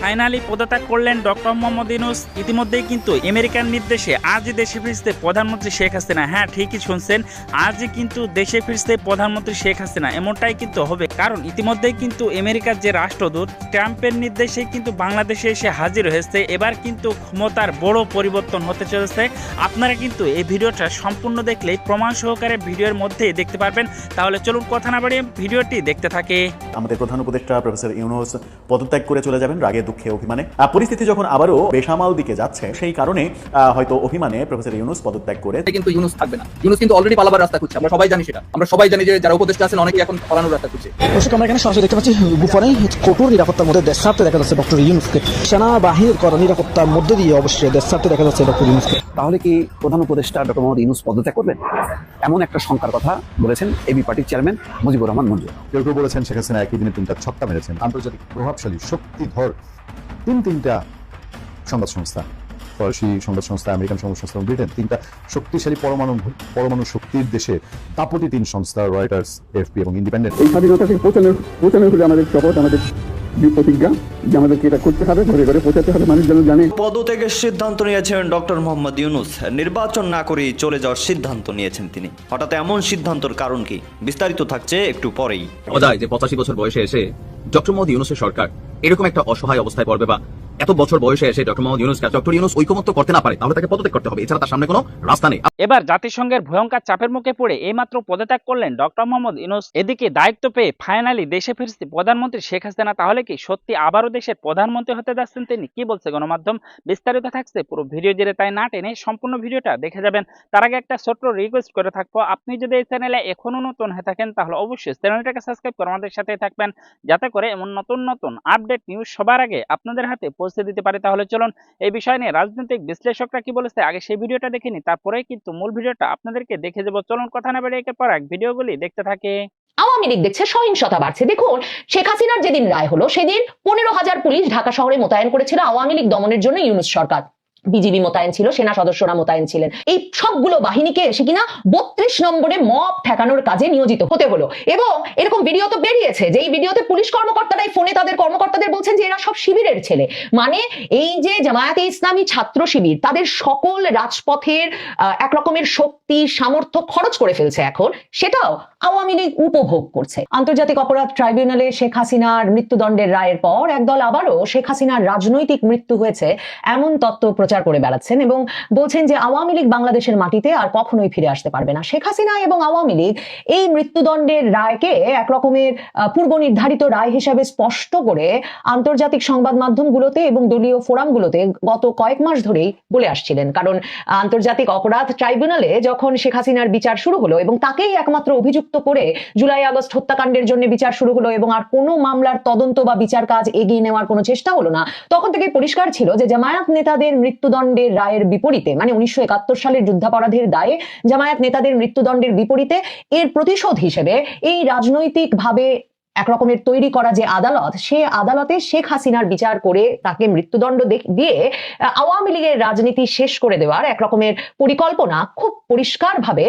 Finally পদত্যাগ করলেন doctor Mohammad Yunus. ইতিমধ্যেই কিন্তু আমেরিকার নির্দেশে আজই দেশে ফিরতে প্রধানমন্ত্রী শেখ হাসিনা। হ্যাঁ ঠিকই শুনছেন, আজই কিন্তু দেশে ফিরতে প্রধানমন্ত্রী শেখ হাসিনা। এমনটাই কিন্তু হবে। কারণ ইতিমধ্যেই কিন্তু আমেরিকার যে রাষ্ট্রদূত, ট্রাম্পের নির্দেশে কিন্তু বাংলাদেশে এসে হাজির হয়েছে। এবার কিন্তু ক্ষমতার বড় পরিবর্তন হতে চলেছে। আপনারা কিন্তু এই ভিডিওটা সম্পূর্ণ দেখলেই প্রমাণ সহকারে ভিডিওর মধ্যে দেখতে পারবেন। তাহলে চলুন কথা না বাড়িয়ে ভিডিওটি দেখতে থাকে। আমাদের প্রধান উপদেষ্টা প্রফেসর ইউনুস পদত্যাগ করে চলে যাবেন। রাগে দুঃখে অভিমানে। পরিস্থিতি যখন আবারও বেসামাল দিকে যাচ্ছে সেই কারণে হয়তো অভিমানে প্রফেসর ইউনুস পদত্যাগ করে কিন্তু ইউনুস থাকবে না। ইউনুস কিন্তু অলরেডি পালাবার রাস্তা খুঁজছে। আমরা সবাই জানি সেটা। আমরা সবাই জানি যে যারা উপদেষ্টা আছেন অনেকেই এখন পালানোর রাস্তা খুঁজছে। দর্শক আমরা এখানে সরাসরি দেখতে পাচ্ছি গোপনে কঠোর নিরাপত্তার মধ্যে দেশ ছাড়তে দেখা যাচ্ছে ডক্টর ইউনুসকে। সেনাবাহিনীর করা নিরাপত্তার মধ্যে দিয়ে অবশ্যই দেশ ছাড়তে দেখা যাচ্ছে ডক্টর ইউনুসকে। তাহলে কি প্রধান উপদেষ্টা ডক্টর মোহাম্মদ ইউনুস পদত্যাগ করবেন? এমন একটা শঙ্কার কথা বলেছেন এবি পার্টির চেয়ারম্যান মুজিবুর রহমান মঞ্জু। কেউ কেউ বলেছেন শেখ হাসিনা একই দিনে তিনটা ছক্কা মেরেছেন। আন্তর্জাতিক প্রভাবশালী শক্তিধর তিন তিনটা সংবাদ সংস্থা। ফরাসি সংবাদ সংস্থা আমেরিকান সংবাদ সংস্থা এবং ব্রিটেন তিনটা শক্তিশালী পরমাণু পরমাণু শক্তির দেশে। দাপটি তিন সংস্থা রয়টার্স এফপি এবং ইন্ডিপেন্ডেন্ট। এই স্বাধীনতা থেকে পৌঁছানোর পৌঁছানোর হলে আমাদের শপথ আমাদের প্রতিজ্ঞা যে আমাদেরকে এটা করতে হবে ঘরে ঘরে পৌঁছাতে হবে মানুষ যেন জানে। পদত্যাগের সিদ্ধান্ত নিয়েছেন ডক্টর মোহাম্মদ ইউনুস। নির্বাচন না করেই চলে যাওয়ার সিদ্ধান্ত নিয়েছেন তিনি। হঠাৎ এমন সিদ্ধান্তর কারণ কি? বিস্তারিত থাকছে একটু পরেই। অজায় যে পঁচাশি বছর বয়সে এসে ডক্টর মোহাম্মদ ইউনুসের সরকার এরকম একটা অসহায় অবস্থায় পড়বে বা এত বছর বয়সে এসে ডক্টর মোহাম্মদ ইউনুস ডক্টর ইউনুস ঐকমত্য করতে না পারে, তাহলে তাকে পদত্যাগ করতে হবে। এছাড়া তার সামনে কোনো রাস্তা নেই। এবার জাতিসংঘের ভয়ঙ্কর চাপের মুখে পড়ে এইমাত্র পদত্যাগ করলেন ডক্টর মোহাম্মদ ইউনুস। এদিকে দায়িত্ব পেয়ে ফাইনালি দেশে ফিরছে প্রধানমন্ত্রী শেখ হাসিনা। তাহলে কি সত্যি আবারও দেশের প্রধানমন্ত্রী হতে যাচ্ছেন তিনি? কি বলছে গণমাধ্যম? বিস্তারিত থাকছে পুরো ভিডিও জুড়ে, তাই না টেনে সম্পূর্ণ ভিডিওটা দেখে যাবেন। তার আগে একটা ছোট্ট রিকোয়েস্ট করে থাকব। আপনি যদি এই চ্যানেলে এখনও নতুন হয়ে থাকেন, তাহলে অবশ্যই চ্যানেলটাকে সাবস্ক্রাইব করে আমাদের সাথে থাকবেন। যাতে করে এমন নতুন নতুন আপডেট নিউজ সবার আগে আপনাদের হাতে পৌঁছে দিতে পারে, তাহলে চলুন এই বিষয় নিয়ে রাজনৈতিক বিশ্লেষকরা কি বলেছে আগে সেই ভিডিওটা দেখে তারপরে কিন্তু মূল ভিডিওটা আপনাদেরকে দেখে দেবো। চলুন কথা না বেড়ে একের পর এক ভিডিওগুলি দেখতে থাকে। আওয়ামী লীগ দেখছে সহিংসতা বাড়ছে। দেখুন, শেখ হাসিনার যেদিন রায় হলো, সেদিন পনেরো হাজার পুলিশ ঢাকা শহরে মোতায়েন করেছিল আওয়ামী লীগ দমনের জন্য ইউনুস সরকার। বিজিবি মোতায়েন ছিল, সেনা সদস্যরা মোতায়েন ছিলেন। এই সবগুলো বাহিনীকে এসে কিনা বত্রিশ নম্বরে মব ঠেকানোর কাজে নিয়োজিত হতে হলো। এবং এরকম ভিডিও তো বেরিয়েছে যে এই ভিডিওতে পুলিশ কর্মকর্তারাই ফোনে তাদের কর্মকর্তাদের বলছেন যে এরা সব শিবিরের ছেলে। মানে এই যে জামায়াতে ইসলামী ছাত্র শিবির, তাদের সকল রাজপথের এক রকমের শক্তি, সামর্থ্য খরচ করে ফেলছে এখন। সেটাও আওয়ামী লীগ উপভোগ করছে। আন্তর্জাতিক অপরাধ ট্রাইব্যুনালে শেখ হাসিনার মৃত্যুদণ্ডের রায়ের পর একদল আবারও শেখ হাসিনার রাজনৈতিক মৃত্যু হয়েছে। এমন তত্ত্ব প্রচার করে বেড়াচ্ছেন এবং বলছেন যে আওয়ামী লীগ বাংলাদেশের মাটিতে আর কখনোই ফিরে আসতে পারবে না। শেখ হাসিনা এবং আওয়ামী লীগ এই মৃত্যুদণ্ডের রায়কে এক রকমের পূর্ব নির্ধারিত রায় হিসাবে স্পষ্ট করে আন্তর্জাতিক সংবাদ মাধ্যমগুলোতে এবং দলীয় ফোরামগুলোতে গত কয়েক মাস ধরেই বলে আসছিলেন। কারণ আন্তর্জাতিক অপরাধ ট্রাইব্যুনালে যখন শেখ হাসিনার বিচার শুরু হলো এবং তাকেই একমাত্র অভিযুক্ত করে জুলাই আগস্ট হত্যাকাণ্ডের জন্য বিচার শুরু হলো এবং আর কোনো মামলার তদন্ত বা বিচার কাজ এগিয়ে নেওয়ার কোনো চেষ্টা হলো না, তখন থেকে পরিষ্কার ছিল যে জামায়াত নেতাদের মৃত্যুদণ্ডের রায়ের বিপরীতে মানে উনিশশো একাত্তর সালের যুদ্ধাপরাধের দায়ে জামায়াত নেতাদের মৃত্যুদণ্ডের বিপরীতে এর প্রতিশোধ হিসেবে এই রাজনৈতিক ভাবে এক তৈরি করা যে আদালত, সে আদালতে শেখ হাসিনার বিচার করে তাকে মৃত্যুদণ্ড দিয়ে আওয়ামী লীগের রাজনীতি শেষ করে দেওয়ার একরকমের পরিকল্পনা খুব পরিষ্কারভাবে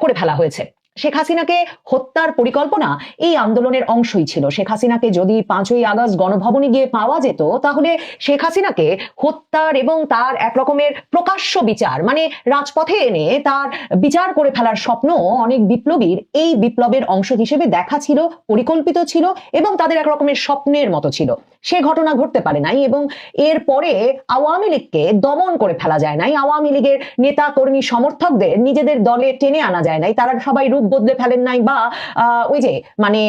করে ফেলা হয়েছে। শেখ হাসিনাকে হত্যার পরিকল্পনা এই আন্দোলনের অংশই ছিল। শেখ হাসিনাকে যদি পাঁচই আগস্ট গণভবনে গিয়ে পাওয়া যেত, তাহলে শেখ হাসিনাকে হত্যার এবং তার এক রকমের প্রকাশ্য বিচার মানে রাজপথে এনে তার বিচার করে ফেলার স্বপ্ন অনেক বিপ্লবীর এই বিপ্লবের অংশ হিসেবে দেখা ছিল, পরিকল্পিত ছিল এবং তাদের এক রকমের স্বপ্নের মতো ছিল। সে ঘটনা ঘটতে পারে নাই এবং এর পরে আওয়ামী লীগকে দমন করে ফেলা যায় নাই। আওয়ামী লীগের নেতা কর্মী সমর্থকদের নিজেদের দলে টেনে আনা যায় নাই। তারা সবাই রূপ বদলে ফেলেন নাই বা ওই যে মানে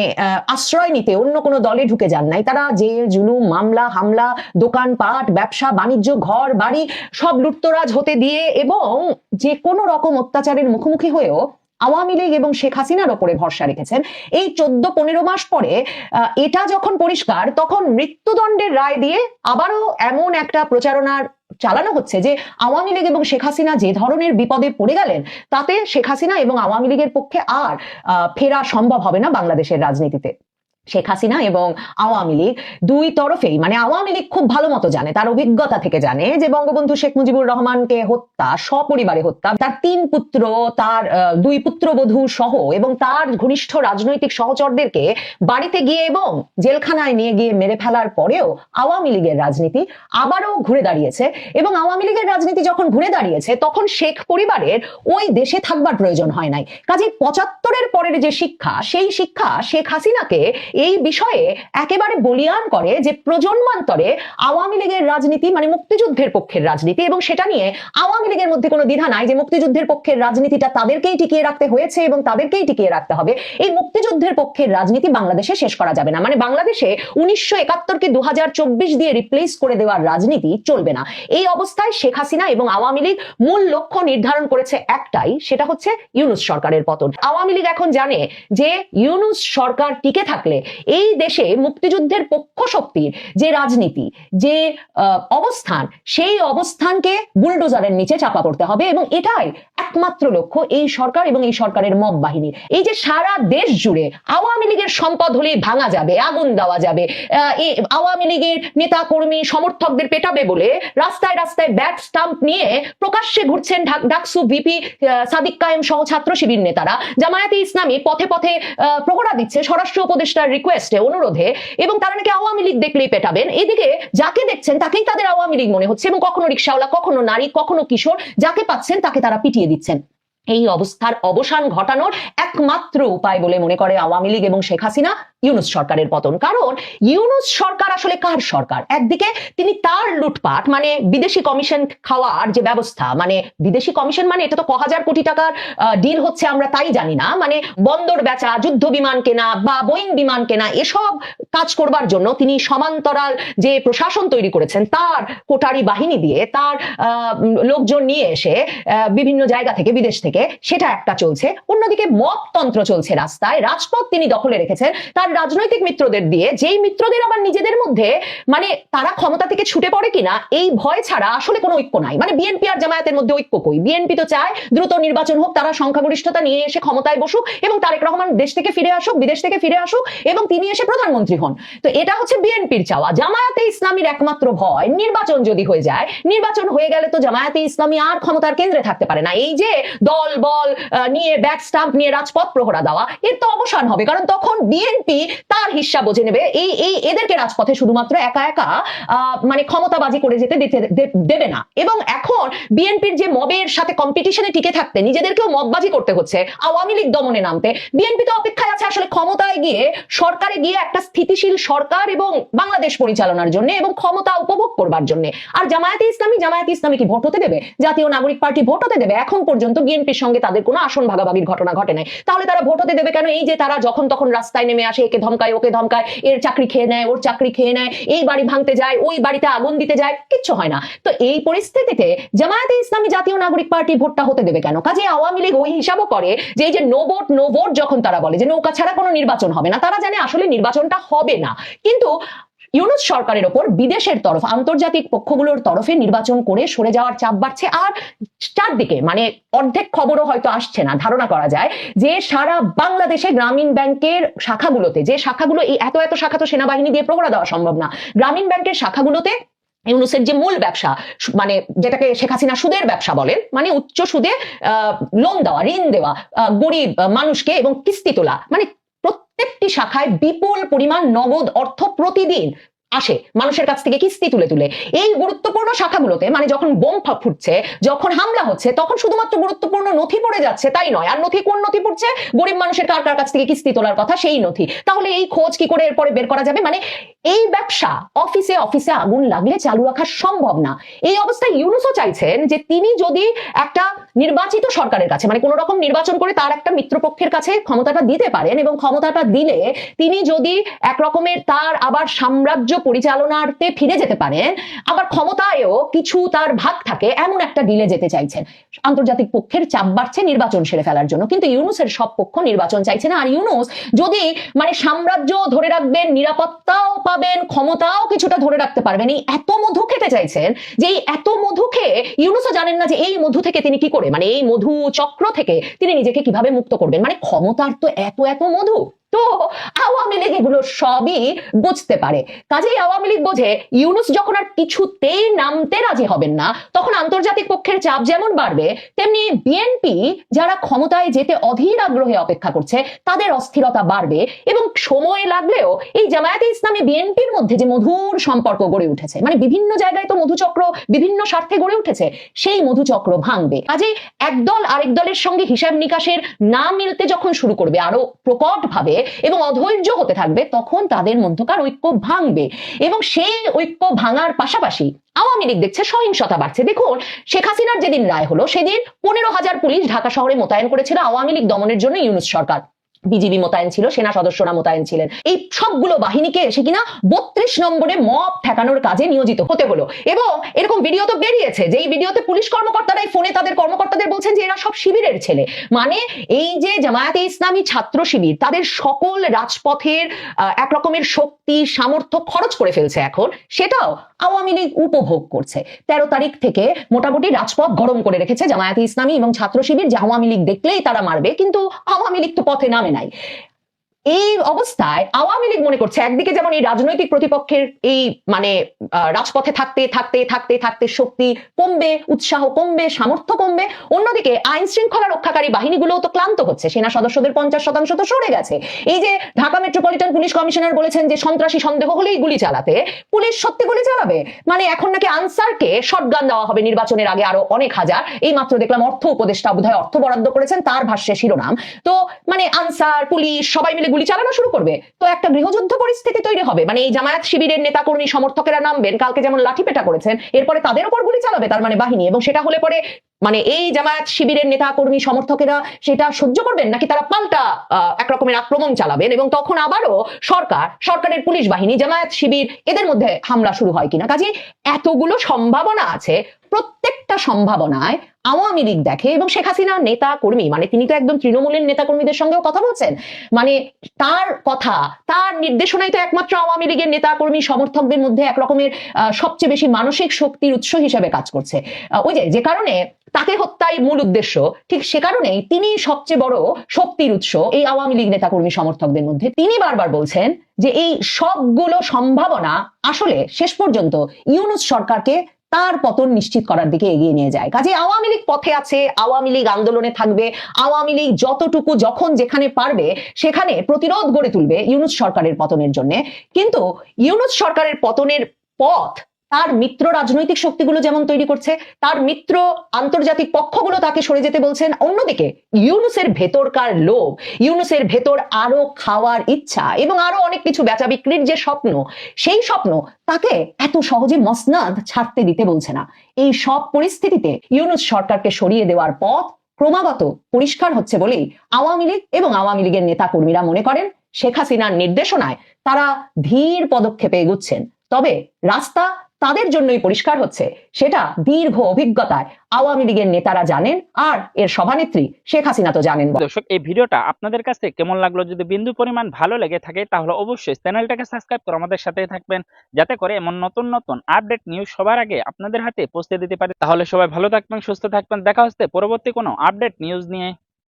আশ্রয় নিতে অন্য কোনো দলে ঢুকে যান নাই। তারা জেল, জুলুম, মামলা, হামলা, দোকানপাট, ব্যবসা, বাণিজ্য, ঘর, বাড়ি সব লুটতরাজ হতে দিয়ে এবং যে কোনো রকম অত্যাচারের মুখোমুখি হয়েও আওয়ামী লীগ এবং শেখ হাসিনার ওপরে ভরসা রেখেছেন। এই চোদ্দ পনেরো মাস পরে এটা যখন পরিষ্কার, তখন মৃত্যুদণ্ডের রায় দিয়ে আবারও এমন একটা প্রচারণার চালানো হচ্ছে যে আওয়ামী লীগ এবং শেখ হাসিনা যে ধরনের বিপদে পড়ে গেলেন, তাতে শেখ হাসিনা এবং আওয়ামী লীগের পক্ষে আর ফেরা সম্ভব হবে না বাংলাদেশের রাজনীতিতে। শেখ হাসিনা এবং আওয়ামী লীগ দুই তরফেই মানে আওয়ামী লীগ খুব ভালো মতো জানে, তার অভিজ্ঞতা থেকে জানে যে বঙ্গবন্ধু শেখ মুজিবুর রহমানকে হত্যা, সপরিবারে হত্যা, তার তিন পুত্র, তার দুই পুত্রবধূ সহ এবং তার ঘনিষ্ঠ রাজনৈতিক সহচরদেরকে বাড়িতে গিয়ে এবং জেলখানায় নিয়ে গিয়ে মেরে ফেলার পরেও আওয়ামী লীগের রাজনীতি আবারও ঘুরে দাঁড়িয়েছে এবং আওয়ামী লীগের রাজনীতি যখন ঘুরে দাঁড়িয়েছে, তখন শেখ পরিবারের ওই দেশে থাকবার প্রয়োজন হয় নাই। কাজে পঁচাত্তরের পরের যে শিক্ষা, সেই শিক্ষা শেখ হাসিনাকে এই বিষয়ে একেবারে বলিয়ান করে যে প্রজন্মান্তরে আওয়ামী লীগের রাজনীতি মানে মুক্তিযুদ্ধের পক্ষের রাজনীতি এবং সেটা নিয়ে আওয়ামী লীগের মধ্যে কোনো দ্বিধা নাই যে মুক্তিযুদ্ধের পক্ষের রাজনীতিটা তাদেরকেই টিকিয়ে রাখতে হয়েছে এবং তাদেরকেই টিকিয়ে রাখতে হবে। এই মুক্তিযুদ্ধের পক্ষের রাজনীতি বাংলাদেশে শেষ করা যাবে না। মানে বাংলাদেশে উনিশশো একাত্তরকে দু হাজার চব্বিশ দিয়ে রিপ্লেস করে দেওয়ার রাজনীতি চলবে না। এই অবস্থায় শেখ হাসিনা এবং আওয়ামী লীগ মূল লক্ষ্য নির্ধারণ করেছে একটাই, সেটা হচ্ছে ইউনুস সরকারের পতন। আওয়ামী লীগ এখন জানে যে ইউনুস সরকার টিকে থাকলে এই দেশে মুক্তিযুদ্ধের পক্ষ শক্তির যে রাজনীতি, যে অবস্থান, সেই অবস্থানকে বুলডোজারের নিচে চাপা করতে হবে এবং এটাই একমাত্র লক্ষ্য এই সরকার এবং এই সরকারের মব বাহিনীর এই যে সারা দেশ জুড়ে আওয়ামী লীগের সম্পদ হলেই ভাঙা যাবে, আগুন দেওয়া যাবে আওয়ামী লীগের নেতা কর্মী সমর্থকদের পেটাবে বলে রাস্তায় রাস্তায় ব্যাট স্টাম্প নিয়ে প্রকাশ্যে ঘুরছেন ডাকসু ভিপি সাদিক কায়েম সহ ছাত্র শিবির নেতারা। জামায়াতে ইসলামী পথে পথে প্রহরা দিচ্ছে স্বরাষ্ট্র উপদেষ্টার রিকোয়েস্টে অনুরোধে এবং তারা নাকি আওয়ামী লীগ দেখলেই পেটাবেন। এদিকে যাকে দেখছেন তাকেই তাদের আওয়ামী লীগ মনে হচ্ছে এবং কখনো রিক্সাওয়ালা, কখনো নারী, কখনো কিশোর, যাকে পাচ্ছেন তাকে তারা পিটিয়ে দিচ্ছেন এই অবস্থার অবসান ঘটানোর একমাত্র উপায় বলে মনে করে আওয়ামী লীগ এবং শেখ হাসিনা ইউনুস সরকারের পতন। কারণ ইউনুস সরকার আসলে কার সরকার? একদিকে তিনি তার লুটপাট মানে বিদেশি কমিশন খাওয়ার যে ব্যবস্থা মানে বিদেশি কমিশন মানে এটা তো ক হাজার কোটি টাকার ডিল হচ্ছে আমরা তাই জানি না মানে বন্দর বেচা, যুদ্ধ বিমান কেনা বা বোয়িং বিমান কেনা, এসব কাজ করবার জন্য তিনি সমান্তরাল যে প্রশাসন তৈরি করেছেন, তার কোটারি বাহিনী দিয়ে, তার লোকজন নিয়ে এসে বিভিন্ন জায়গা থেকে বিদেশ থেকে সেটা একটা চলছে। অন্যদিকে মপতন্ত্র চলছে রাস্তায়। রাজপথ তিনি দখলে রেখেছেন। তার রাজনৈতিক মিত্রদের দিয়ে যেই মিত্রদের আবার নিজেদের মধ্যে মানে তারা ক্ষমতা থেকে ছুটে পড়ে কিনা, এই ভয় ছাড়া আসলে কোনো ঐক্য নাই। মানে বিএনপি আর জামায়াতের মধ্যে ঐক্য কই? বিএনপি তো চায় দ্রুত নির্বাচন হোক, তারা সংখ্যাগরিষ্ঠতা নিয়ে এসে ক্ষমতায় বসুক এবং তারেক রহমান দেশ থেকে ফিরে আসুক, বিদেশ থেকে ফিরে আসুক এবং তিনি এসে প্রধানমন্ত্রী হন। তো এটা হচ্ছে বিএনপির চাওয়া। জামায়াতে ইসলামীর একমাত্র ভয়, নির্বাচন যদি হয়ে যায়, নির্বাচন হয়ে গেলে তো জামায়াতে ইসলামী আর ক্ষমতার কেন্দ্রে থাকতে পারে না। এই যে দল বল নিয়ে ব্যাট স্টাম্প নিয়ে রাজপথ প্রহরা দেওয়া, এর তো অবসান হবে। কারণ তখন বিএনপি তার হিস্সা বুঝে নেবে। এই এই, এদেরকে রাজপথে শুধুমাত্র একা একা মানে ক্ষমতাবাজি করে যেতে দেবে না। এবং এখন বিএনপির যে মবের সাথে কম্পিটিশনে টিকে থাকতে, নিজেদেরকেও মববাজি করতে হচ্ছে, আওয়ামী লীগ দমনে নামতে। বিএনপি তো অপেক্ষায় আছে আসলে ক্ষমতায় গিয়ে, সরকারে গিয়ে একটা স্থিতিশীল সরকার এবং বাংলাদেশ পরিচালনার জন্য এবং ক্ষমতা উপভোগ করবার জন্য। আর জামায়াতে ইসলামী জামায়াতে ইসলামী কি ভোট হতে দেবে? জাতীয় নাগরিক পার্টি ভোট হতে দেবে? এখন পর্যন্ত বিএনপির সঙ্গে তাদের কোনো আসন ভাগাভাগির ঘটনা ঘটে নাই। তাহলে তারা ভোট হতে দেবে কেন? এই যে তারা যখন তখন রাস্তায় নেমে আসে, একে ধমকায়, ওকে ধমকায়, এর চাকরি খেয়ে নেয়, ওর চাকরি খেয়ে নেয়, এই বাড়ি ভাঙতে যায়, ওই বাড়িতে আগুন দিতে যায়, কিচ্ছু হয় না। তো এই পরিস্থিতিতে জামায়াতে ইসলামী জাতীয় নাগরিক পার্টি ভোটটা হতে দেবে কেন? কাজে আওয়ামী লীগ ওই হিসাবও করে যে এই যে নো ভোট নো ভোট যখন তারা বলে, যে নৌকা ছাড়া কোনো নির্বাচন হবে না, তারা জানে আসলে নির্বাচনটা হবে না। কিন্তু ইউনুস সরকারের ওপর বিদেশের তরফ, আন্তর্জাতিক পক্ষগুলোর তরফে নির্বাচন করে সরে যাওয়ার চাপ বাড়ছে। আর চারদিকে মানে অর্ধেক খবরও হয়তো আসছে না, ধারণা করা যায় যে সারা বাংলাদেশে গ্রামীণ ব্যাংকের শাখাগুলোতে, যে শাখাগুলো এই এত এত শাখা তো সেনাবাহিনী দিয়ে প্রহরা দেওয়া সম্ভব না, গ্রামীণ ব্যাংকের শাখাগুলোতে ইউনুসের যে মূল ব্যবসা মানে যেটাকে শেখ হাসিনা সুদের ব্যবসা বলেন মানে উচ্চ সুদে লোন দেওয়া, ঋণ দেওয়া গরিব মানুষকে এবং কিস্তি তোলা মানে প্রত্যেকটি শাখায় বিপুল পরিমাণ নগদ অর্থ প্রতিদিন আসে, মানুষের কাছ থেকে কিস্তি তুলে তুলে। এই গুরুত্বপূর্ণ শাখাগুলোতে মানে যখন বোম ফুটছে, যখন হামলা হচ্ছে, তখন শুধুমাত্র গুরুত্বপূর্ণ নথি পড়ে যাচ্ছে, তাই নয়। আর নথি কোন নথি পড়ছে? গরিব মানুষের কার কার কাছ থেকে কিস্তি তোলার কথা, সেই নথি। তাহলে এই খোঁজ কি করে এরপরে বের করা যাবে? মানে এই ব্যবসা, অফিসে অফিসে আগুন লাগলে চালু রাখা সম্ভব না। এই অবস্থায় ইউনুসও চাইছেন যে তিনি যদি একটা নির্বাচিত সরকারের কাছে মানে কোন রকম নির্বাচন করে তার একটা মিত্রপক্ষের কাছে ক্ষমতাটা দিতে পারেন এবং ক্ষমতাটা দিলে তিনি যদি এক রকমের তার আবার সাম্রাজ্য পরিচালনাতে ফিরে যেতে পারেন, আবার ক্ষমতায়ও কিছু তার ভাগ থাকে, এমন একটা ডিলে যেতে চাইছেন। আন্তর্জাতিক পক্ষের চাপ বাড়ছে নির্বাচন সেরে ফেলার জন্য, কিন্তু ইউনুসের সব পক্ষ নির্বাচন চাইছে না। আর ইউনুস যদি মানে সাম্রাজ্য ধরে রাখবেন, নিরাপত্তাও পাবেন, ক্ষমতাও কিছুটা ধরে রাখতে পারবেন, এই এত মধু খেতে চাইছেন যে এই এত মধু খেয়ে ইউনুসও জানেন না যে এই মধু থেকে তিনি কি করে মানে এই মধু চক্র থেকে তিনি নিজেকে কীভাবে মুক্ত করবেন। মানে ক্ষমতার তো এত এত মধু। তো আওয়ামী লীগ এগুলো সবই বুঝতে পারে। কাজেই আওয়ামী লীগ বোঝে, ইউনুস যখন আর কিছুতেই নামতে রাজি হবেন না, তখন আন্তর্জাতিক পক্ষের চাপ যেমন বাড়বে, তেমনি বিএনপি যারা ক্ষমতায় যেতে অধীর আগ্রহে অপেক্ষা করছে, তাদের অস্থিরতা বাড়বে এবং সময় লাগলেও এই জামায়াতে ইসলামী বিএনপির মধ্যে যে মধুর সম্পর্ক গড়ে উঠেছে মানে বিভিন্ন জায়গায় তো মধুচক্র, বিভিন্ন স্বার্থে গড়ে উঠেছে, সেই মধুচক্র ভাঙবে। কাজেই একদল আরেক দলের সঙ্গে হিসাব নিকাশের না মিলতে যখন শুরু করবে, আরও প্রকট ভাবে এবং অধৈর্য হতে থাকবে, তখন তাদের মধ্যকার ঐক্য ভাঙবে। এবং সেই ঐক্য ভাঙার পাশাপাশি আওয়ামী লীগ দেখছে সহিংসতা বাড়ছে। দেখুন, শেখ হাসিনার যেদিন রায় হলো, সেদিন পনেরো হাজার পুলিশ ঢাকা শহরে মোতায়েন করেছিল আওয়ামী লীগ দমনের জন্য ইউনুস সরকার। বিজিবি মোতায়েন ছিল সেনা সদস্যরা মোতায়েন ছিলেন। এই সবগুলো বাহিনীকে এসে কিনা বত্রিশ নম্বরে মব ঠেকানোর কাজে নিয়োজিত হতে হলো। এবং এরকম ভিডিও তো বেরিয়েছে যে এই ভিডিওতে পুলিশ কর্মকর্তারাই ফোনে তাদের কর্মকর্তাদের বলছেন যে এরা সব শিবিরের ছেলে। মানে এই যে জামায়াতে ইসলামী ছাত্র শিবির তাদের সকল রাজপথের আহ, এক রকমের শক্তি সামর্থ্য খরচ করে ফেলছে এখন। সেটাও আওয়ামী লীগ উপভোগ করছে। তেরো তারিখ থেকে মোটামুটি রাজপথ গরম করে রেখেছে জামায়াতে ইসলামী এবং ছাত্র শিবির, যে আওয়ামী লীগ দেখলেই তারা মারবে, কিন্তু আওয়ামী লীগ তো পথে নামে নাই। এই অবস্থায় আওয়ামী লীগ মনে করছে, একদিকে যেমন এই রাজনৈতিক প্রতিপক্ষের এই মানে রাজপথে থাকতে থাকতে থাকতে থাকতে শক্তি কমবে, উৎসাহ কমবে, সামর্থ্য কমবে, অন্যদিকে আইন শৃঙ্খলা রক্ষাকারী বাহিনীগুলোও তো ক্লান্ত হচ্ছে, সেনা সদস্যদের পঞ্চাশ শতাংশ তো সরে গেছে। এই যে ঢাকা মেট্রোপলিটন পুলিশ কমিশনার বলেছেন যে সন্ত্রাসী সন্দেহ হলেই গুলি চালাতে, পুলিশ সত্যি গুলি চালাবে? মানে এখন নাকি আনসারকে শটগান দেওয়া হবে নির্বাচনের আগে আরও অনেক হাজার। এই মাত্র দেখলাম অর্থ উপদেষ্টা বোধহয় অর্থ বরাদ্দ করেছেন, তার ভাষ্যে শিরোনাম। তো মানে আনসার, পুলিশ সবাই মিলে গুলি চালানো শুরু করবে। তো একটা গৃহযুদ্ধ পরিস্থিতি তৈরি হবে। মানে এই জামায়াত শিবিরের নেতাকর্মী সমর্থকেরা নামবেন কালকে যেমন লাঠিপেটা করেছেন এরপরে তাদের উপর গুলি চালাবে তার মানে বাহিনী। এবং সেটা হলে পরে মানে এই জামায়াত শিবিরের নেতা কর্মী সমর্থকেরা সেটা সহ্য করবেন নাকি তারা পাল্টা আহ, এক আক্রমণ চালাবেন? এবং তখন আবারও সরকার সরকারের পুলিশ বাহিনী জামায়াত শিবির এদের মধ্যে হামলা শুরু হয় কিনা? কাজে এতগুলো সম্ভাবনা আছে। প্রত্যেকটা সম্ভাবনায় আওয়ামী লীগ দেখে এবং শেখ হাসিনা নেতা কর্মী মানে তিনি তো একদম তৃণমূলের নেতা কর্মীদের সঙ্গেও কথা বলছেন মানে তার কথা তার নির্দেশনায় তো একমাত্র আওয়ামী লীগের নেতা কর্মী সমর্থকদের মধ্যে এক রকমের আহ, সবচেয়ে বেশি মানসিক শক্তির উৎস হিসেবে কাজ করছে। ওই যে যে কারণে তাকে হত্যাই মূল উদ্দেশ্য ঠিক সে কারণেই তিনি সবচেয়ে বড় শক্তির উৎস এই আওয়ামী লীগ নেতাকর্মী সমর্থকদের মধ্যে। তিনি বারবার বলছেন যে এই সবগুলো সম্ভাবনা আসলে শেষ পর্যন্ত ইউনুস সরকারকে তার পতন নিশ্চিত করার দিকে এগিয়ে নিয়ে যায়। কাজে আওয়ামী লীগ পথে আছে, আওয়ামী লীগ আন্দোলনে থাকবে, আওয়ামী লীগ যতটুকু যখন যেখানে পারবে, সেখানে প্রতিরোধ গড়ে তুলবে ইউনুস সরকারের পতনের জন্য। কিন্তু ইউনুস সরকারের পতনের পথ তার মিত্র রাজনৈতিক শক্তিগুলো যেমন তৈরি করছে, তার মিত্র আন্তর্জাতিক পক্ষগুলো তাকে সরে যেতে বলছেন। অন্যদিকে ইউনুসের ভেতরকার লোভ, ইউনুসের ভেতর আরও খাওয়ার ইচ্ছা এবং আরও অনেক কিছু বেচা বিক্রির যে স্বপ্ন, সেই স্বপ্ন তাকে এত সহজে মসনাদ ছাড়তে দিতে বলছে না। এই সব পরিস্থিতিতে ইউনুস সরকারকে সরিয়ে দেওয়ার পথ ক্রমাগত পরিষ্কার হচ্ছে বলেই আওয়ামী লীগ এবং আওয়ামী লীগের নেতা কর্মীরা মনে করেন, শেখ হাসিনার নির্দেশনায় তারা ধীর পদক্ষেপে এগুচ্ছেন। তবে রাস্তা তাদের জন্যই পরিষ্কার হচ্ছে, সেটা দীর্ঘ অভিজ্ঞতায় আওয়ামী লীগের নেতারা জানেন আর এর সভানেত্রী শেখ হাসিনা তো জানেন। দর্শক, এই ভিডিওটা আপনাদের কাছে কেমন লাগল? যদি বিন্দু পরিমাণ ভালো লেগে থাকে, তাহলে অবশ্যই চ্যানেলটাকে সাবস্ক্রাইব করে আমাদের সাথে থাকবেন, যাতে করে এমন নতুন নতুন আপডেট নিউজ সবার আগে আপনাদের হাতে পৌঁছে দিতে পারে। তাহলে সবাই ভালো থাকবেন, সুস্থ থাকবেন। দেখা হচ্ছে পরবর্তী কোনো আপডেট নিউজ নিয়ে।